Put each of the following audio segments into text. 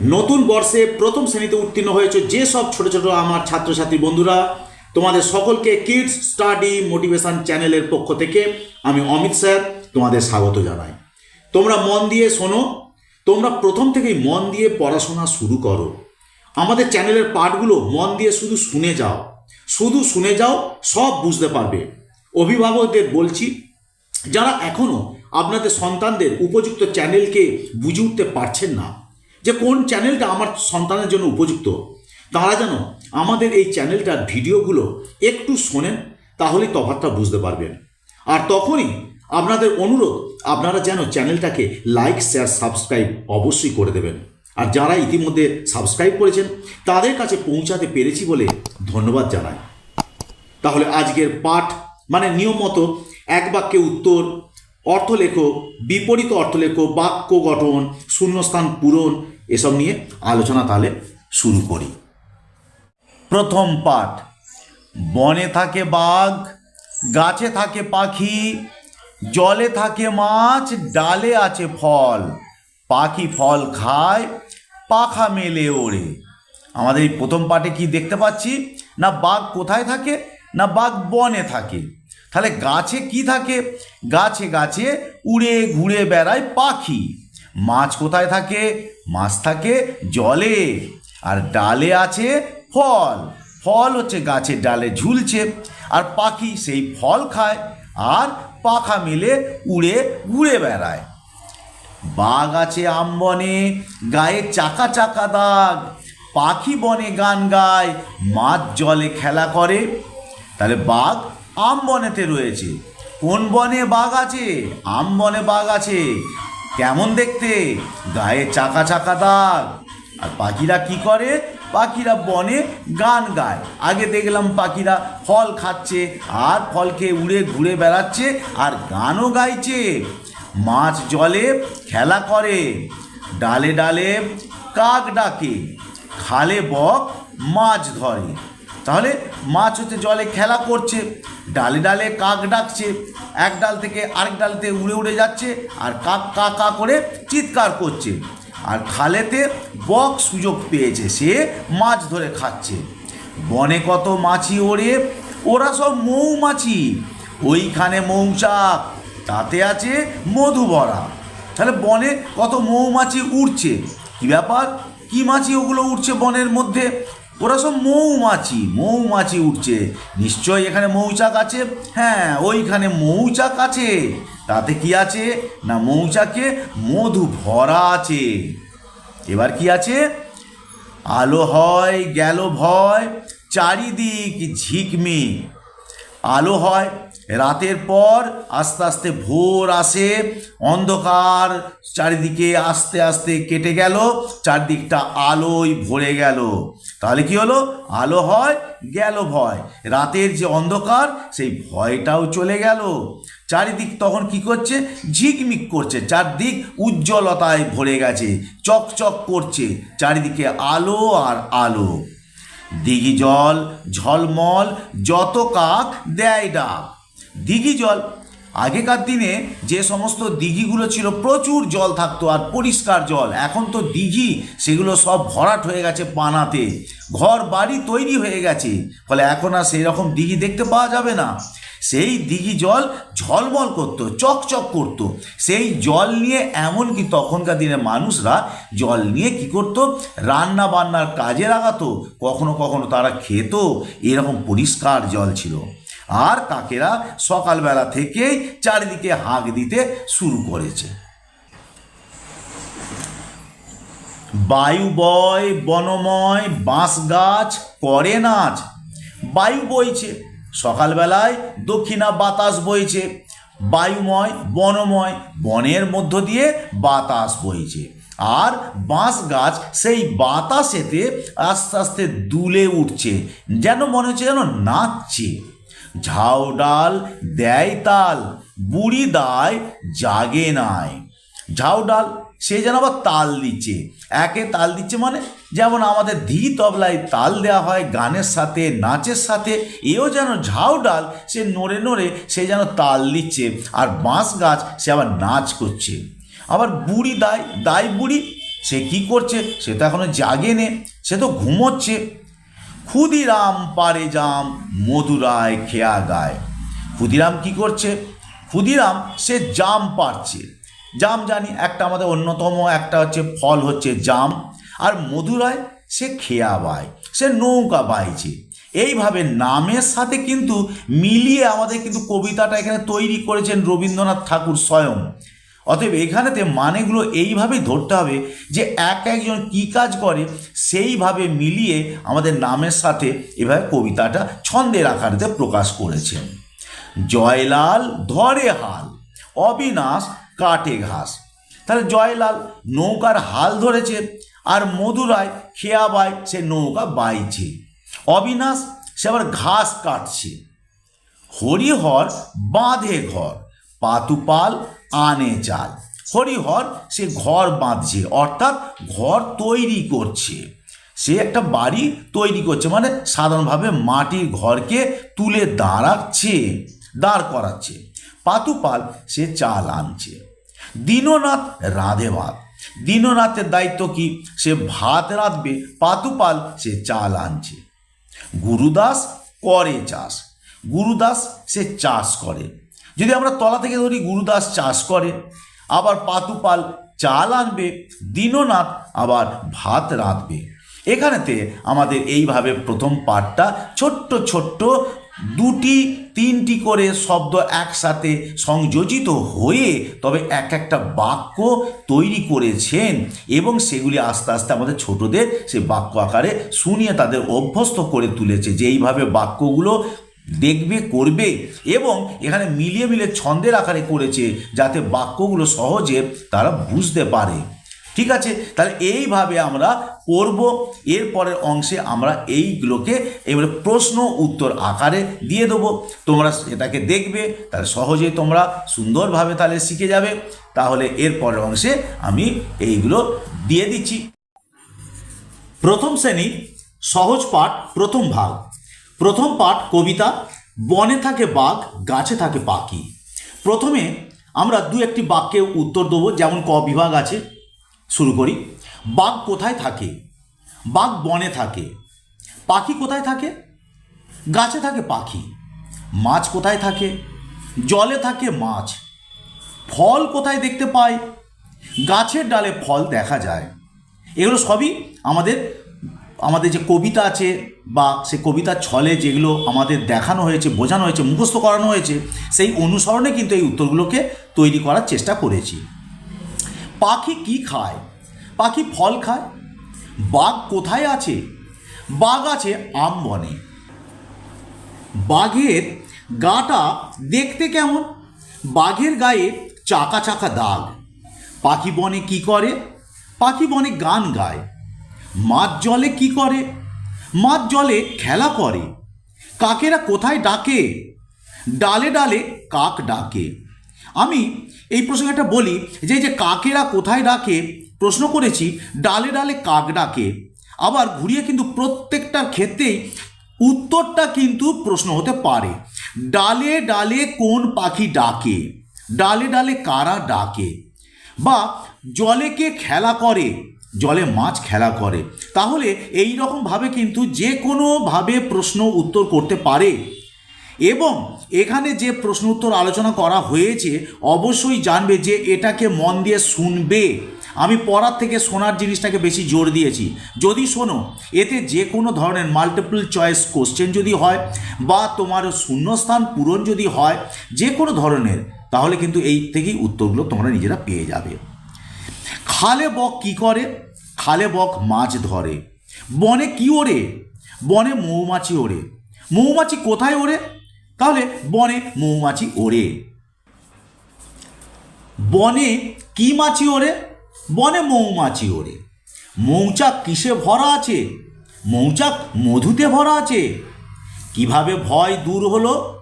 নতুন বর্ষে প্রথম শ্রেণীতে উত্তীর্ণ হয়েছে যে সব ছোট ছোট আমার ছাত্রছাত্রী বন্ধুরা, তোমাদের সকলকে কিডস স্টাডি মোটিভেশন চ্যানেলের পক্ষ থেকে আমি অমিত স্যার তোমাদের স্বাগত জানাই। তোমরা মন দিয়ে শোনো, তোমরা প্রথম থেকেই মন দিয়ে পড়াশোনা শুরু করো। আমাদের চ্যানেলের পাঠগুলো মন দিয়ে শুধু শুনে যাও, শুধু শুনে যাও, সব বুঝতে পারবে। অভিভাবকদের বলছি, যারা এখনও আপনাদের সন্তানদের উপযুক্ত চ্যানেলকে বুঝে উঠতে পারছেন না যে কোন চ্যানেলটা আমার সন্তানের জন্য উপযুক্ত? তারা যেন আমাদের এই চ্যানেলটার ভিডিওগুলো একটু শোনেন তাহলেই তফাৎটা বুঝতে পারবেন। আর তখনই আপনাদের অনুরোধ, আপনারা যেন চ্যানেলটাকে লাইক শেয়ার সাবস্ক্রাইব অবশ্যই করে দেবেন। আর যারা ইতিমধ্যে সাবস্ক্রাইব করেছেন, তাদের কাছে পৌঁছাতে পেরেছি বলে ধন্যবাদ জানাই। তাহলে আজকের পাঠ মানে নিয়ম মতো এক বাক্যে উত্তর অর্থ লেখো বিপরীত অর্থ লেখো বাক্য গঠন, শূন্যস্থান পূরণ এসব নিয়ে আলোচনা তাহলে শুরু করি। প্রথম পাঠ, বনে থাকে বাঘ, গাছে থাকে পাখি, জলে থাকে মাছ, ডালে আছে ফল। পাখি ফল খায়, পাখা মেলে ওড়ে। আমাদের এই প্রথম পাঠে কি দেখতে পাচ্ছি? না বাঘ কোথায় থাকে? না বাঘ বনে থাকে। তাহলে গাছে কি থাকে? গাছে গাছে উড়ে ঘুরে বেড়ায় পাখি। মাছ কোথায় থাকে? মাছ থাকে জলে। আর ডালে আছে ফল। ফল হচ্ছে গাছের ডালে ঝুলছে। আর পাখি সেই ফল খায়। আর পাখা মেলে উড়ে, ঘুরে বেড়ায়। বাঘ আছে আম বনে, গায়ে চাকা চাকা দাগ। পাখি বনে গান গায়, মাছ জলে খেলা করে। তাহলে বাঘ আম বনেতে রয়েছে। কোন বনে বাঘ আছে? আম বনে বাঘ আছে। কেমন দেখতে? গায়ে চাকা চাকা দাগ। আর পাখিরা কি করে? পাখিরা বনে গান গায়। আগে দেখলাম পাখিরা ফল খাচ্ছে, আর ফল খেয়ে উড়ে ঘুরে বেড়াচ্ছে, আর গানও গাইছে। মাছ জলে খেলা করে, ডালে ডালে কাক ডাকে, খালে বক মাছ ধরে। তাহলে মাছ হচ্ছে জলে খেলা করছে, ডালে ডালে কাক ডাকছে, এক ডাল থেকে আরেক ডালতে উড়ে উড়ে যাচ্ছে আর কাক কা কা করে চিৎকার করছে। আর খালেতে বক সুযোগ পেয়েছে, সে মাছ ধরে খাচ্ছে। বনে কত মাছি ওড়ে, ওরা সব মৌমাছি। ওইখানে মৌচাক, তাতে আছে মধু ভরা তাহলে বনে কত মৌমাছি উড়ছে? কি ব্যাপার? কি মাছি ওগুলো উঠছে বনের মধ্যে? ওরা সব মৌমাছি মৌমাছি উঠছে। নিশ্চয়ই এখানে মৌচাক আছে? হ্যাঁ ওইখানে মৌচাক আছে। তাতে কি আছে? না, মৌচাকে মধু ভরা আছে। এবার কি আছে? আলো হয়, গেল ভয়, চারিদিক ঝিকমিক। আলো হয় রাতের পর আস্তে আস্তে ভোর আসে, অন্ধকার চারিদিকে আস্তে আস্তে কেটে গেল, চারদিকটা আলোয় ভরে গেল। তাহলে কি হলো? আলো হয়, গেল ভয়। রাতের যে অন্ধকার, সেই ভয়টাও চলে গেল। চারিদিক তখন কি করছে? ঝিকমিক করছে, চারদিক উজ্জ্বলতায় ভরে গেছে, চকচক করছে, চারিদিকে আলো আর আলো। দিঘি জল, ঝলমল, যত কাক দেয় ডাক। দিঘি জল। আগেকার দিনে যে সমস্ত দিঘিগুলো ছিল, প্রচুর জল থাকতো আর পরিষ্কার জল। এখন তো দিঘি, সেগুলো সব ভরাট হয়ে গেছে পানাতে। ঘর, বাড়ি তৈরি হয়ে গেছে। ফলে এখন আর সেই রকম দিঘি দেখতে পাওয়া যাবে না। সেই দিঘি জল ঝলমল করতো, চকচক করত। সেই জল নিয়ে এমনকি তখনকার দিনে মানুষরা জল নিয়ে কি করত? রান্না বান্নার কাজে লাগাতো। কখনো কখনো তারা খেত। এরকম পরিষ্কার জল ছিল। আর কাকেরা সকালবেলা থেকেই চারিদিকে হাঁক দিতে শুরু করেছে। বায়ু বয় বনময় বাঁশ গাছ করে নাচ, বায়ু বইছে, সকালবেলায় দক্ষিণা বাতাস বইছে, বায়ুময়, বনময়, বনের মধ্য দিয়ে বাতাস বইছে, আর বাঁশ গাছ সেই বাতাসেতে আস্তে আস্তে দুলে উঠছে, যেন মনে হচ্ছে যেন নাচছে। ঝাউ ডাল দেয় তাল, বুড়ি দায় জাগে নাই। ঝাউ ডাল, সে যেন আবার তাল দিচ্ছে। একে তাল দিচ্ছে মানে যেমন আমাদের ধি তবলায় তাল দেওয়া হয়, গানের সাথে, নাচের সাথে, এও যেন ঝাউ ডাল, সে নড়ে নড়ে সে যেন তাল দিচ্ছে আর বাঁশ গাছ সে আবার নাচ করছে। আবার বুড়ি দায় দায় বুড়ি, সে কি করছে? সে তো এখনও জাগেনে সে তো ঘুমোচ্ছে। ক্ষুদিরাম পারে জাম মধুরায় খেয়া গায়। ক্ষুদিরাম কি করছে? ক্ষুদিরাম, সে জাম পারছে জাম জানি একটা আমাদের অন্যতম, একটা হচ্ছে ফল হচ্ছে জাম। আর মধুরায় সে খেয়া বায়, সে নৌকা বাইছে। এইভাবে নামের সাথে কিন্তু মিলিয়ে আমাদের কিন্তু কবিতাটা এখানে তৈরি করেছেন রবীন্দ্রনাথ ঠাকুর স্বয়ং। অতএব এখানেতে মানেগুলো এইভাবেই ধরতে হবে যে এক একজন কী কাজ করে, সেইভাবে মিলিয়ে আমাদের নামের সাথে এভাবে কবিতাটা ছন্দের আকারেতে প্রকাশ করেছেন জয়লাল ধরে হাল, অবিনাশ কাটে ঘাস। তাহলে জয়লাল নৌকার হাল ধরেছে আর মধুরায় খেয়াবাই সে নৌকা বাইছে। অবিনাশ সে আবার ঘাস কাটছে। হরিহর বাঁধে ঘর, পাতুপাল আনে চাল হরিহর সে ঘর বাঁধছে, অর্থাৎ ঘর তৈরি করছে। সে একটা বাড়ি তৈরি করছে মানে সাধারণভাবে মাটির ঘরকে তুলে দাঁড়াচ্ছে দাঁড় করাচ্ছে। পাতুপাল সে চাল আনছে। দীননাথ রাঁধে ভাত দীননাথের দায়িত্ব কি? সে ভাত রাঁধবে, পাতুপাল সে চাল আনছে। গুরুদাস করে চাষ। গুরুদাস সে চাষ করে। যদি আমরা তলা থেকে ধরি, গুরুদাস চাষ করে, আবার পাতুপাল চাল আনবে, দীননাথ আবার ভাত রাঁধবে। এখানেতে আমাদের এইভাবে প্রথম পাঠটা ছোট্ট ছোট্ট দুটি, তিনটি করে শব্দ একসাথে সংযোজিত হয়ে তবে এক একটা বাক্য তৈরি করেছেন এবং সেগুলি আস্তে আস্তে আমাদের ছোটদের সে বাক্য আকারে শুনিয়ে তাদের অভ্যস্ত করে তুলেছে যে এইভাবে বাক্যগুলো দেখবে, করবে এবং এখানে মিলিয়ে মিলিয়ে ছন্দের আকারে করেছে যাতে বাক্যগুলো সহজে তারা বুঝতে পারে। ঠিক আছে? তাহলে এইভাবে আমরা পড়ব। এরপরের অংশে আমরা এইগুলোকে এবারে প্রশ্ন উত্তর আকারে দিয়ে দেবো। তোমরা এটাকে দেখবে, তাহলে সহজেই তোমরা সুন্দরভাবে তাহলে শিখে যাবে। তাহলে এরপরের অংশে আমি এইগুলো দিয়ে দিচ্ছি। প্রথম শ্রেণি সহজ পাঠ প্রথম ভাগ। প্রথম পাঠ কবিতা, বনে থাকে বাঘ, গাছে থাকে পাখি। প্রথমে আমরা দু একটি বাক্যে উত্তর দেবো, যেমন ক বিভাগ আছে, শুরু করি। বাঘ কোথায় থাকে? বাঘ বনে থাকে। পাখি কোথায় থাকে? গাছে থাকে পাখি। মাছ কোথায় থাকে? জলে থাকে মাছ। ফল কোথায় দেখতে পাই গাছের ডালে ফল দেখা যায়। এগুলো সবই আমাদের আমাদের যে কবিতা আছে বা সে কবিতার ছলে যেগুলো আমাদের দেখানো হয়েছে, বোঝানো হয়েছে, মুখস্থ করানো হয়েছে, সেই অনুসরণে কিন্তু এই উত্তরগুলোকে তৈরি করার চেষ্টা করেছি। পাখি কি খায়? পাখি ফল খায়? বাঘ কোথায় আছে? বাঘ আছে আম বনে। বাঘের গাটা দেখতে কেমন? বাঘের গায়ে চাকা চাকা দাগ। পাখি বনে কি করে? পাখি বনে গান গায়। মাছ জলে কি করে? মাছ জলে খেলা করে। কাকেরা কোথায় ডাকে? ডালে ডালে কাক ডাকে। আমি এই প্রসঙ্গে একটা বলি, যে যে কাকেরা কোথায় ডাকে, প্রশ্ন করেছি, ডালে ডালে কাক ডাকে। আবার ঘুরিয়ে কিন্তু প্রত্যেকটার ক্ষেত্রেই উত্তরটা কিন্তু প্রশ্ন হতে পারে। ডালে ডালে কোন পাখি ডাকে? ডালে ডালে কারা ডাকে? বা জলে কে খেলা করে? জলে মাছ খেলা করে। তাহলে এই রকমভাবে কিন্তু যে কোনোভাবে প্রশ্ন উত্তর করতে পারে। এবং এখানে যে প্রশ্ন উত্তর আলোচনা করা হয়েছে, অবশ্যই জানবে যে এটাকে মন দিয়ে শুনবে। আমি পড়ার থেকে শোনার জিনিসটাকে বেশি জোর দিয়েছি। যদি শোনো, এতে যে কোনো ধরনের মাল্টিপল চয়েস কোশ্চেন যদি হয়, বা তোমার শূন্যস্থান পূরণ যদি হয় যে কোনো ধরনের, তাহলে কিন্তু এই থেকেই উত্তরগুলো তোমরা নিজেরা পেয়ে যাবে। খালে বক কি করে? খালে বক মাছ ধরে। বনে কি ওড়ে? বনে মৌমাছি ওড়ে। মৌমাছি কোথায় ওড়ে? তাহলে বনে মৌমাছি ওড়ে। বনে কি মাছি ওড়ে? বনে মৌমাছি ওড়ে। মৌচাক কিসে ভরা আছে? মৌচাক মধুতে ভরা আছে। কীভাবে ভয় দূর হলো?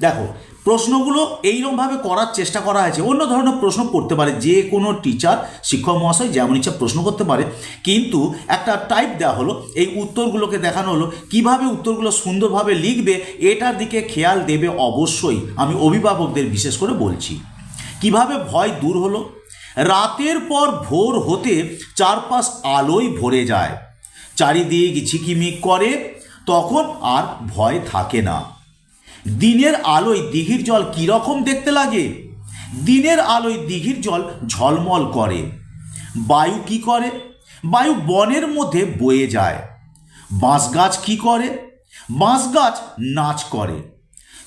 দেখো, প্রশ্নগুলো এইরকমভাবে করার চেষ্টা করা হয়েছে। অন্য ধরনের প্রশ্ন করতে পারে যে কোনো টিচার শিক্ষক মহাশয় যেমন ইচ্ছা প্রশ্ন করতে পারে। কিন্তু একটা টাইপ দেওয়া হলো, এই উত্তরগুলোকে দেখানো হলো, কীভাবে উত্তরগুলো সুন্দরভাবে লিখবে, এটার দিকে খেয়াল দেবে অবশ্যই। আমি অভিভাবকদের বিশেষ করে বলছি। কীভাবে ভয় দূর হলো? রাতের পর ভোর হতে চারপাশ আলোয় ভরে যায়। চারিদিক ঝিকিমিক করে, তখন আর ভয় থাকে না। দিনের আলোয় দিঘির জল কীরকম দেখতে লাগে? দিনের আলোয় দিঘির জল ঝলমল করে। বায়ু কি করে? বায়ু বনের মধ্যে বয়ে যায়। বাঁশ গাছ কি করে? বাঁশ গাছ নাচ করে।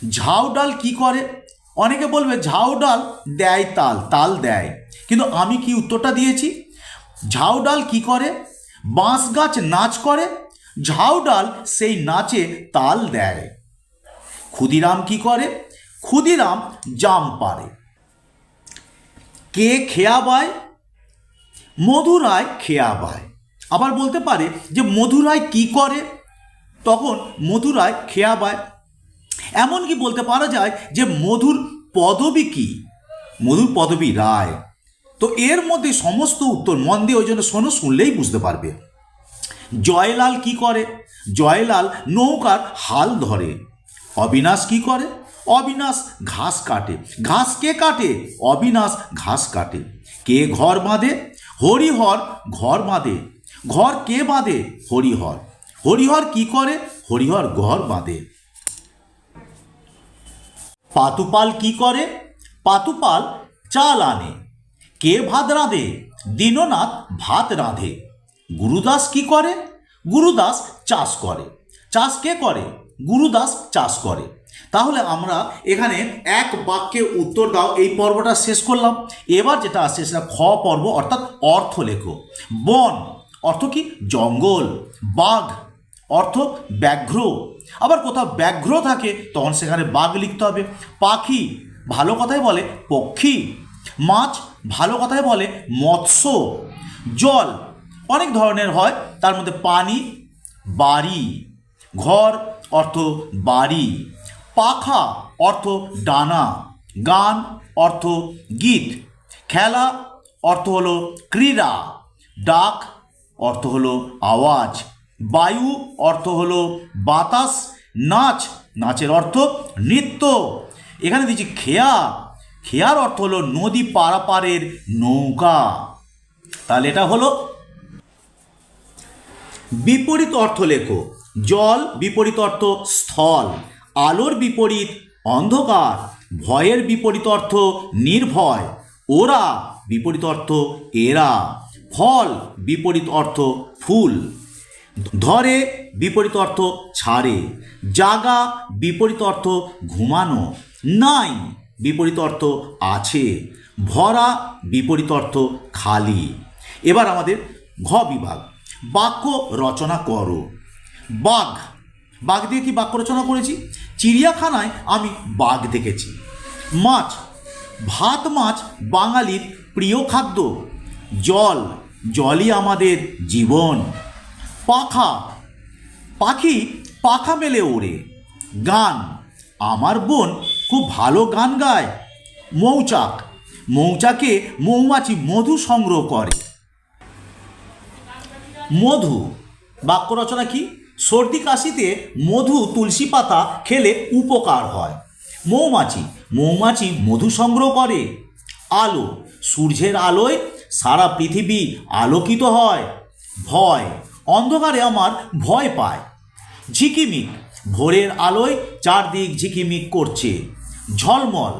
ঝাউ ডাল কি করে? অনেকে বলবে, ঝাউ ডাল দেয় তাল তাল দেয়। কিন্তু আমি কি উত্তরটা দিয়েছি? ঝাউ ডাল কি করে? বাঁশ গাছ নাচ করে। ঝাউ ডাল সেই নাচে তাল দেয়। ক্ষুদিরাম কি করে? ক্ষুদিরাম জাম পারে। কে খেয়া বায়? মধুরায় খেয়া বায়। আবার বলতে পারে যে মধুরায় কি করে? তখন মধুরায় খেয়া বায়। এমনকি বলতে পারা যায় যে মধুর পদবী কি? মধুর পদবী রায়। তো এর মধ্যে সমস্ত উত্তর মন দিয়ে ওই জন্য শোনো, শুনলেই বুঝতে পারবে। জয়লাল কি করে? জয়লাল নৌকার হাল ধরে। অবিনাশ কি করে? অবিনাশ ঘাস কাটে। ঘাস কে কাটে? অবিনাশ ঘাস কাটে। কে ঘর বাঁধে? হরিহর ঘর বাঁধে। ঘর কে বাঁধে? হরিহর। হরিহর কি করে? হরিহর ঘর বাঁধে। পাতুপাল কি করে? পাতুপাল চাল আনে। কে ভাত রাঁধে? দীননাথ ভাত রাঁধে। গুরুদাস কি করে? গুরুদাস চাষ করে। চাষ কে করে? গুরুদাস চাষ করে। তাহলে আমরা এখানে এক বাক্যে উত্তর দাও, এই পর্বটা শেষ করলাম। এবার যেটা আসছে সেটা খ পর্ব, অর্থাৎ অর্থ লেখো। বন, অর্থ কি? জঙ্গল। বাঘ, অর্থ ব্যাঘ্র। আবার কোথাও ব্যাঘ্র থাকে, তখন সেখানে বাঘ লিখতে হবে। পাখি, ভালো কথাই বলে পক্ষী। মাছ, ভালো কথাই বলে মৎস্য। জল, অনেক ধরনের হয়, তার মধ্যে পানি, বাড়ি। ঘর অর্থ বাড়ি, পাখা অর্থ ডানা, গান অর্থ গীত, খেলা অর্থ হলো ক্রীড়া, ডাক অর্থ হলো আওয়াজ, বায়ু অর্থ হলো বাতাস, নাচ, নাচের অর্থ নৃত্য। এখানে দিচ্ছি খেয়া, খেয়ার অর্থ হলো নদী পারাপারের নৌকা। তাহলে এটা হলো বিপরীত অর্থ লেখো। জল বিপরীত অর্থ স্থল, আলোর বিপরীত অন্ধকার, ভয়ের বিপরীত অর্থ নির্ভয়, ওরা বিপরীত অর্থ এরা, ফল বিপরীত অর্থ ফুল, ধরে বিপরীত অর্থ ছাড়ে, জাগা বিপরীত অর্থ ঘুমানো, নাই বিপরীত অর্থ আছে, ভরা বিপরীত অর্থ খালি। এবার আমাদের ঘ বিভাগ, বাক্য রচনা করো। বাঘ। বাঘ দিয়ে কি বাক্য রচনা করেছি? চিড়িয়াখানায় আমি বাঘ দেখেছি। মাছ। ভাত মাছ বাঙালির প্রিয় খাদ্য। জল। জলই আমাদের জীবন। পাখা। পাখি পাখা মেলে ওড়ে। গান। আমার বোন খুব ভালো গান গায়। মৌচাক। মৌচাকে মৌমাছি মধু সংগ্রহ করে। মধু। বাক্য রচনা কি? সর্দি কাশিতে মধু, তুলসী পাতা খেলে উপকার হয়। মৌমাছি মৌমাছি মধু সংগ্রহ করে। আলো, সূর্যের আলোয় সারা পৃথিবী আলোকিত হয়। ভয়, অন্ধকারে আমার ভয় পায়। ঝিকিমিক, ভোরের আলোয় চারদিক ঝিকিমিক করছে। ঝলমল,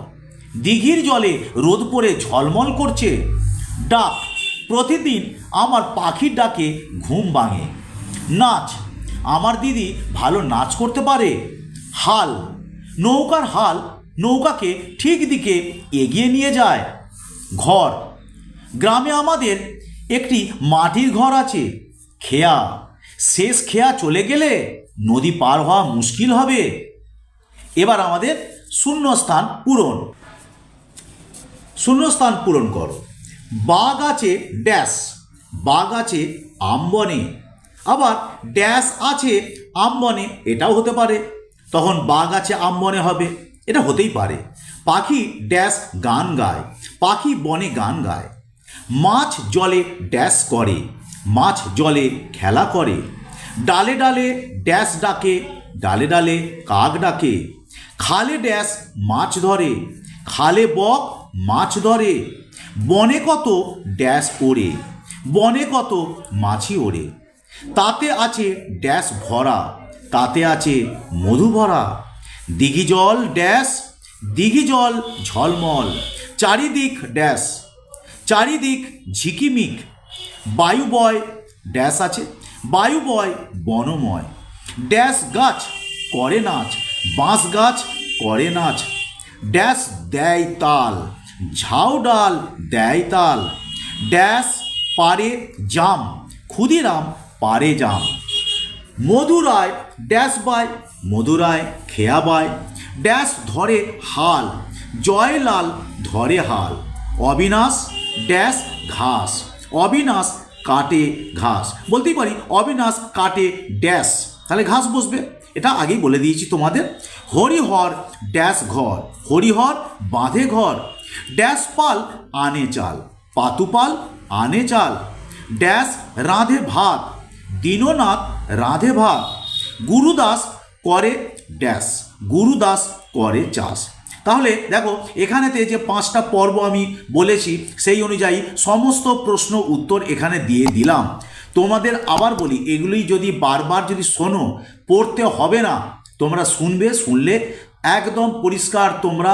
দিঘির জলে রোদ পড়ে ঝলমল করছে। ডাক, প্রতিদিন আমার পাখির ডাকে ঘুম ভাঙে। নাচ আমার দিদি ভালো নাচ করতে পারে। হাল, নৌকার হাল নৌকাকে ঠিক দিকে এগিয়ে নিয়ে যায়। ঘর, গ্রামে আমাদের একটি মাটির ঘর আছে। খেয়া, শেষ খেয়া চলে গেলে নদী পার হওয়া মুশকিল হবে। এবার আমাদের শূন্যস্থান পূরণ। শূন্যস্থান পূরণ করো। বাঘ আছে ড্যাশ বাঘ আছে আমবনে। আবার ড্যাশ আছে আমবনে, এটাও হতে পারে। তখন বাঘ আছে আমবনে হবে, এটা হতেই পারে। পাখি ড্যাশ গান গায়, পাখি বনে গান গায়। মাছ জলে ড্যাশ করে, মাছ জলে খেলা করে। ডালে ডালে ড্যাশ ডাকে, ডালে ডালে কাক ডাকে। খালে ড্যাশ মাছ ধরে, খালে বক মাছ ধরে। বনে কত ড্যাশ ওড়ে, বনে কত মাছি ওড়ে। তাতে আছে ড্যাশ ভরা, তাতে আছে মধু ভরা। দিঘি জল ড্যাশ, দিঘি জল ঝলমল, চারিদিক ড্যাশ, চারিদিক ঝিকিমিক। বায়ু বয় ড্যাশ আছে, বায়ু বয় বনময়। ড্যাশ গাছ করে নাচ, বাঁশ গাছ করে নাচ। ড্যাশ দেয় তাল, ঝাউ ডাল দেয় তাল। ড্যাশ পারে জাম, ক্ষুদিরাম পারে জাম মধুরায় ড্যাশ বাই মধুরায় খেয়া বাই ড্যাশ ধরে হাল, জয়লাল ধরে হাল। অবিনাশ ড্যাশ ঘাস, অবিনাশ কাটে ঘাস। বলতেই পারি, অবিনাশ কাটে ড্যাশ। তাহলে ঘাস বসবে। এটা আগেই বলে দিয়েছি তোমাদের। হরিহর ড্যাশ ঘর, হরিহর বাঁধে ঘর। ড্যাশ পাল আনে চাল পাতুপাল আনে চাল ড্যাশ রাঁধে ভাত দীননাথ রাধে ভাত, গুরুদাস করে ড্যাশ, গুরুদাস করে চাষ। তাহলে দেখো, এখানেতে যে পাঁচটা পর্ব আমি বলেছি, সেই অনুযায়ী সমস্ত প্রশ্ন উত্তর এখানে দিয়ে দিলাম। তোমাদের আবার বলি, এগুলি যদি বারবার যদি শোনো, পড়তে হবে না, তোমরা শুনবে, শুনলে একদম পরিষ্কার তোমরা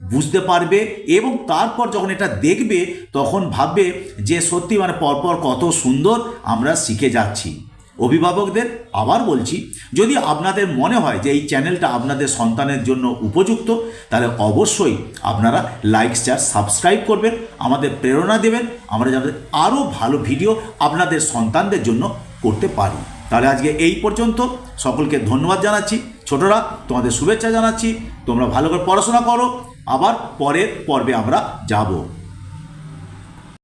বুঝতে পারবে এবং তারপর যখন এটা দেখবে, তখন ভাববে যে সত্যি মানে পরপর কত সুন্দর আমরা শিখে যাচ্ছি। অভিভাবকদের আবার বলছি, যদি আপনাদের মনে হয় যে এই চ্যানেলটা আপনাদের সন্তানের জন্য উপযুক্ত, তাহলে অবশ্যই আপনারা লাইক শেয়ার সাবস্ক্রাইব করবেন, আমাদের প্রেরণা দেবেন, আমরা যাতে আরও ভালো ভিডিও আপনাদের সন্তানদের জন্য করতে পারি। তাহলে আজকে এই পর্যন্ত, সকলকে ধন্যবাদ জানাচ্ছি। ছোটরা, তোমাদের শুভেচ্ছা জানাচ্ছি। তোমরা ভালো করে পড়াশোনা করো আবার পরের পর্বে আমরা যাব।